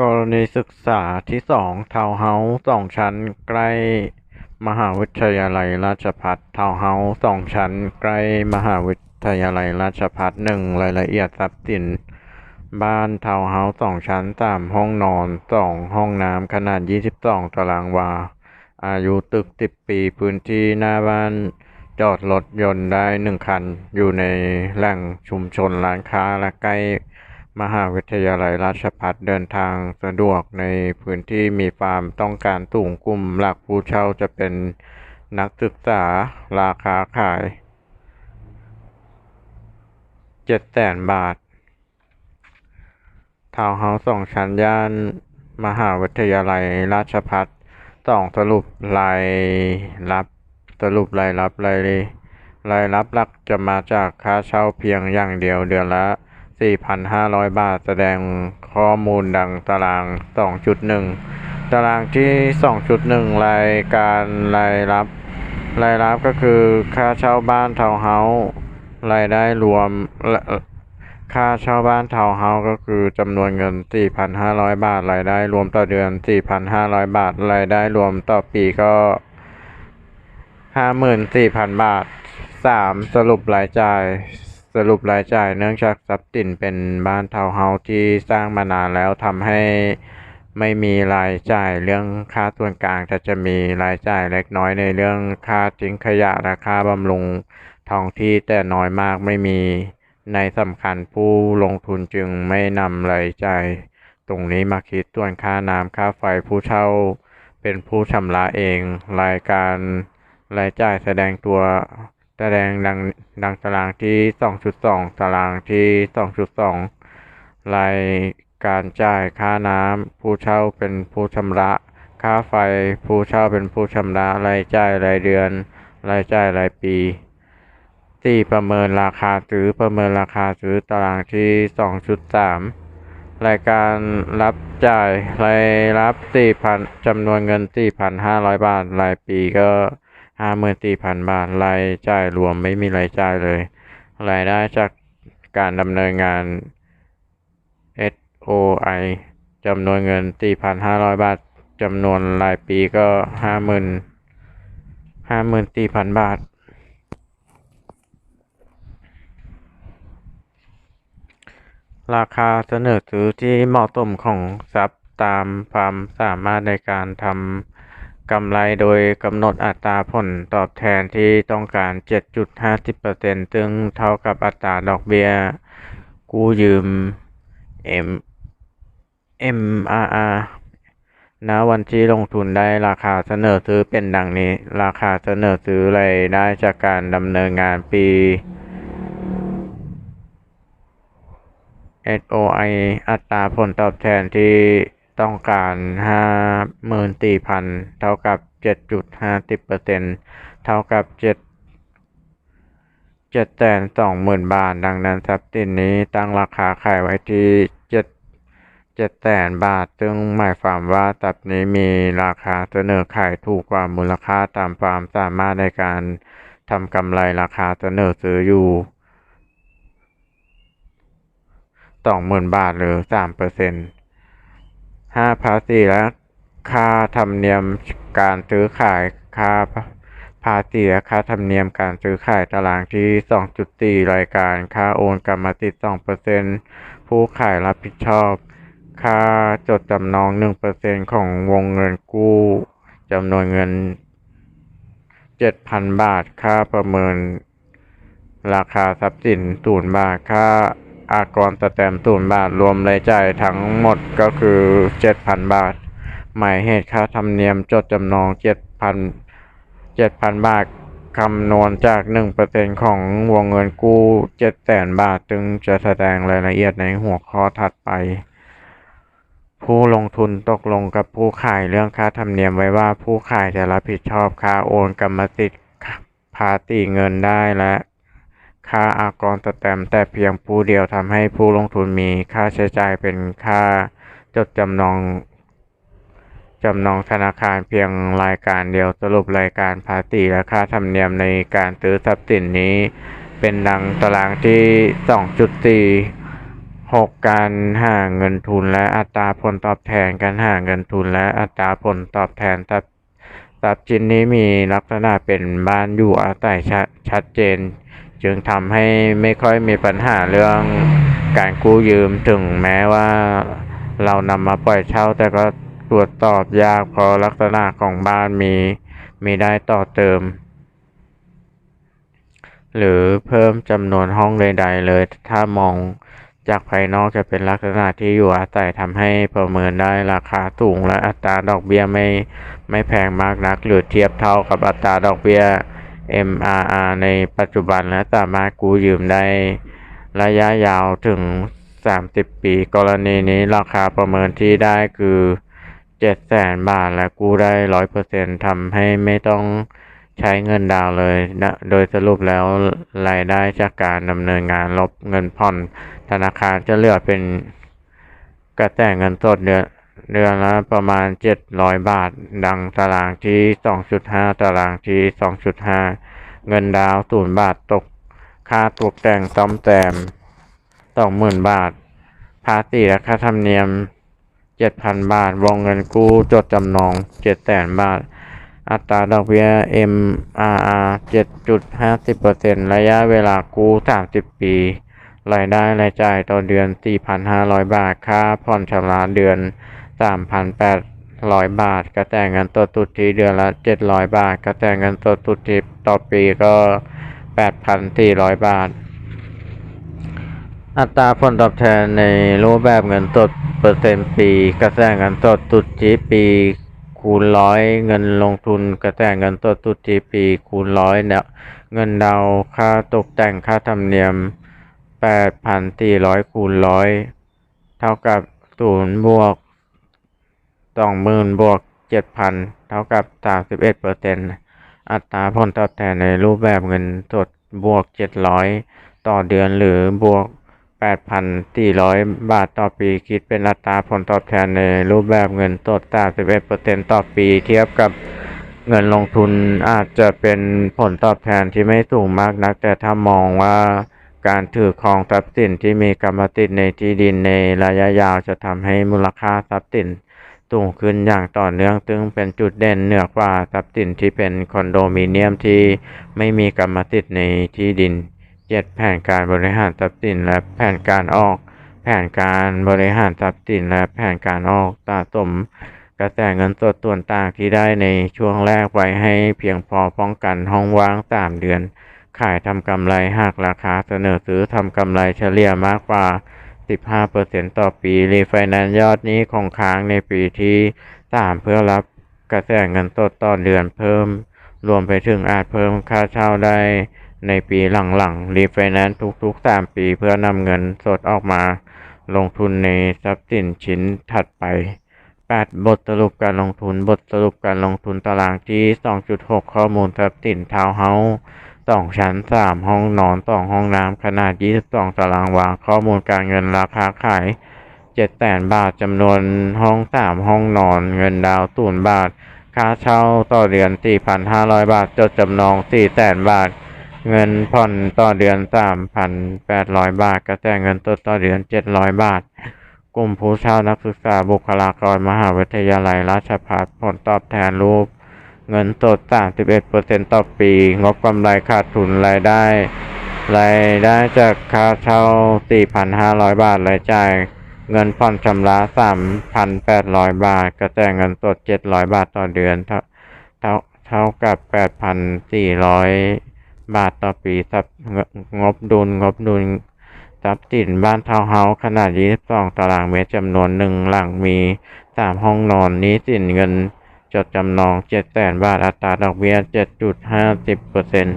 กรณีศึกษาที่สองทาวน์เฮาส์สองชั้นใกล้มหาวิทยาลัยราชภัฏทาวน์เฮาส์สองชั้นใกล้มหาวิทยาลัยราชภัฏหนึ่งรายละเอียดทรัพย์สิน บ้านทาวน์เฮาส์สองชั้นสามห้องนอนสองห้องน้ำขนาด22ตารางวา อายุตึก10ปีพื้นที่หน้าบ้านจอดรถยนต์ได้หนึ่งคัน อยู่ในแหล่งชุมชนร้านค้าและใกล้ มหาวิทยาลัยราชภัฏเดินทางสะดวกในพื้นที่มีความต้องการสูงกลุ่มหลักผู้เช่าจะเป็นนักศึกษาราคาขาย7แสนบาท ทาวน์เฮาส์สองชั้นย่านมหาวิทยาลัยราชภัฏสองสรุปรายรับสรุปรายรับรายรายรับหลักจะมาจากค่าเช่าเพียงอย่างเดียวเดือนละ 4,500 บาท แสดงข้อมูลดังตาราง 2.1 ตารางที่ 2.1 รายการรายรับ รายรับก็คือค่าเช่าบ้านทาวน์เฮาส์รายได้รวมค่าเช่าบ้านทาวน์เฮาส์ก็คือจำนวนเงิน 4,500 บาท รายได้รวมต่อเดือน 4,500 บาท รายได้รวมต่อปีก็ 54,000 บาท 3. สรุปรายจ่าย สรุปรายจ่ายเนื่องจากทรัพย์สินเป็นบ้านทาวน์เฮาส์ที่สร้างมานานแล้วทำให้ไม่มีรายจ่ายเรื่องค่าส่วนกลางแต่จะมีรายจ่ายเล็กน้อยในเรื่องค่าทิ้งขยะและค่าบำรุงท้องที่แต่น้อยมากไม่มีในสำคัญผู้ลงทุนจึงไม่นำรายจ่ายตรงนี้มาคิดส่วนค่าน้ำค่าไฟผู้เช่าเป็นผู้ชำระเอง รายการรายจ่ายแสดงตัว แสดงดังดังตารางที่ 2.2 ตารางที่ 2.2 รายการจ่ายค่าน้ำผู้เช่าเป็นผู้ชำระ ค่าไฟผู้เช่าเป็นผู้ชำระรายจ่ายรายเดือน รายจ่ายรายปีสี่ประเมินราคาซื้อประเมินราคาซื้อตารางที่ 2.3 รายการรับจ่ายรายรับ 4,000จำนวนเงิน 4,500 บาทรายปีก็ 54,000บาท รายจ่ายรวมไม่มีรายจ่ายเลย รายได้จากการดำเนินงาน SOI จำนวนเงิน 4,500 บาท จำนวนรายปีก็ 50,000 54,000 บาท ราคาเสนอซื้อที่เหมาะสมของทรัพย์ตามความสามารถในการทำ กำไรโดยกำหนดอัตราผลตอบแทนที่ต้องการ 7.50%ซึ่งเท่ากับอัตราดอกเบี้ย กู้ยืม M MRR ณวันที่ลงทุนได้ราคาเสนอซื้อเป็นดังนี้ ราคาเสนอซื้อรายได้จากการดำเนินงานปี SOI อัตราผลตอบแทนที่ ต้องการ 54,000 เท่ากับ 7.50%เท่ากับ 7 720,000 บาท ดังนั้นทรัพย์สินนี้ตั้งราคาขายไว้ที่ 7 700,000บาท ซึ่งหมายความว่าทรัพย์นี้มีราคาเสนอขายถูกกว่ามูลค่าตามความสามารถในการทำกำไรราคาเสนอซื้ออยู่20,000 บาทหรือ3% ห้าภาษีและค่าธรรมเนียมการซื้อขายค่าภาษีและค่าธรรมเนียมการซื้อขายตารางที่ 2.4 รายการ ค่าโอนกรรมสิทธิ์2%ผู้ขายรับผิดชอบ ค่าจดจำนอง 1%ของวงเงินกู้จำนวนเงิน 7,000 บาท ค่าประเมิน ราคาทรัพย์สิน 0 บาท ค่า อากรสแตมป์0บาทรวมรายจ่ายทั้งหมดก็คือ 7,000 บาท หมายเหตุค่าธรรมเนียมจดจำนอง 7,000 7,000 บาทคำนวณจาก 1%ของวงเงินกู้ 700,000 บาท จึงจะแสดงรายละเอียดในหัวข้อถัดไป ผู้ลงทุนตกลงกับผู้ขายเรื่องค่าธรรมเนียมไว้ว่าผู้ขายจะรับผิดชอบค่าโอนกรรมสิทธิ์ภาษีเงินได้และ ค่าอากรสแตมแต่เพียงผู้เดียวทำให้ผู้ลงทุนมีค่าใช้จ่ายเป็นค่าจดจำนองจำนองธนาคารเพียงรายการเดียวสรุปรายการภาษีและค่าธรรมเนียมในการซื้อทรัพย์สินนี้ เป็นดังตารางที่ 2.4หกการหาเงินทุนและอัตราผลตอบแทนการหาเงินทุนและอัตราผลตอบแทนทรัพย์ทรัพย์ชิ้นนี้มีลักษณะเป็นบ้านอยู่อาศัยชชัดเจน จึงทำให้ไม่ค่อยมีปัญหาเรื่องการกู้ยืมถึงแม้ว่าเรานำมาปล่อยเช่าแต่ก็ตรวจสอบยากเพราะลักษณะของบ้านมีมีได้ต่อเติม หรือเพิ่มจำนวนห้องใด ๆ เลย ถ้ามองจากภายนอกจะเป็นลักษณะที่อยู่อาศัยทำให้ประเมินได้ราคาสูงและอัตราดอกเบี้ยไม่ไม่แพงมากนัก หรือเทียบเท่ากับอัตราดอกเบี้ย MRR ในปัจจุบันและสามารถกู้ยืมได้ระยะยาวถึง 30 ปี กรณีนี้ราคาประเมินที่ได้คือ 700,000 บาทและกู้ได้ 100%ทำให้ไม่ต้องใช้เงินดาวเลยนะโดยสรุปแล้วรายได้จากการดำเนินงานลบเงินผ่อนธนาคารจะเหลือเป็นกระแสเงินสดเดือน เดือนละประมาณ 700 บาท ดังตารางที่ 2.5 ตารางที่ 2.5 เงินดาวน์บาทตก ค่าตกแต่งซ่อมแซม 20,000 บาท ภาษีและค่าธรรมเนียม 7,000 บาท วงเงินกู้จดจำนอง 700,000 บาท อัตราดอกเบี้ย MRR 7.50%ระยะเวลากู้ 30 ปีรายได้รายจ่ายต่อเดือน 4,500 บาท ค่าผ่อนชำระเดือน 3,800 บาท กระแสเงินสดสุทธิเดือนละ 700 บาท กระแสเงินสดสุทธิต่อปีก็ 8,400 บาท อัตราผลตอบแทนในรูปแบบเงินสดเปอร์เซ็นต์ปี กระแสเงินสดสุทธิปีคูณร้อยเงินลงทุนกระแสเงินสดสุทธิปีคูณร้อยเนี่ยเงินดาวค่าตกแต่งค่าธรรมเนียม 8,400คูณร้อยเท่ากับ0บวก 20,000บวก7,000เท่ากับ31%อัตราผลตอบแทนในรูปแบบเงินสดบวก700ต่อเดือนหรือบวก8,400บาทต่อปี คิดเป็นอัตราผลตอบแทนในรูปแบบเงินสด31%ต่อปี เทียบกับเงินลงทุนอาจจะเป็นผลตอบแทนที่ไม่สูงมากนัก แต่ถ้ามองว่าการถือครองทรัพย์สินที่มีกรรมสิทธิ์ในที่ดินในระยะยาวจะทำให้มูลค่าทรัพย์สิน สูงขึ้นอย่างต่อเนื่องซึ่งเป็นจุดเด่นเหนือกว่าทรัพย์สินที่เป็นคอนโดมิเนียมที่ไม่มีกรรมสิทธิ์ในที่ดิน 7. แผนการบริหารทรัพย์สินและแผนการออก แผนการบริหารทรัพย์สินและแผนการออกสะสมกระแสเงินสดส่วนต่างที่ได้ในช่วงแรกไว้ให้เพียงพอป้องกันห้องว่าง3เดือน ขายทำกำไรหากราคาเสนอซื้อทำกำไรเฉลี่ยมากกว่า 15%ต่อปี รีไฟแนนซ์ยอดนี้ของค้างในปีที่ 3 เพื่อรับกระแสเงินสดต่อเดือนเพิ่ม รวมไปถึงอาจเพิ่มค่าเช่าได้ในปีหลังๆ รีไฟแนนซ์ทุกๆ 3 ปีเพื่อนำเงินสดออกมา ลงทุนในทรัพย์สินชิ้นถัดไป 8. บทสรุปการลงทุน บทสรุปการลงทุนตารางที่ 2.6 ข้อมูลทรัพย์สินทาวเฮาส์ 2ชั้น3ห้องนอน2ห้องน้ำขนาด 22 ตารางวา ข้อมูลการเงินราคาขาย700,000บาทจำนวนห้อง3ห้องนอน เงินดาว0บาท ค่าเช่าต่อเดือน 4,500 บาท จดจำนอง400,000บาท เงินผ่อนต่อเดือน 3,800 บาท กระแสเงินสดต่อเดือน 700 บาท กลุ่มผู้เช่านักศึกษาบุคลากรมหาวิทยาลัยราชภัฏผลตอบแทนรูป เงินสด 31%ต่อปี งบกำไรขาดทุนรายได้ รายได้จากค่าเช่า 4,500 บาท รายจ่าย เงินผ่อนชำระ 3,800 บาท กระแสเงินสด 700 บาทต่อเดือน เท่าเท่าเท่ากับ 8,400 บาทต่อปีทรัพย์งบดุล งบดุลทรัพย์สินบ้านทาวน์เฮาส์ขนาด 22 ตารางเมตรจำนวนหนึ่งหลังมี 3 ห้องนอนนี้สินเงิน จดจำนอง7แสนบาท อัตราดอกเบี้ย7.50%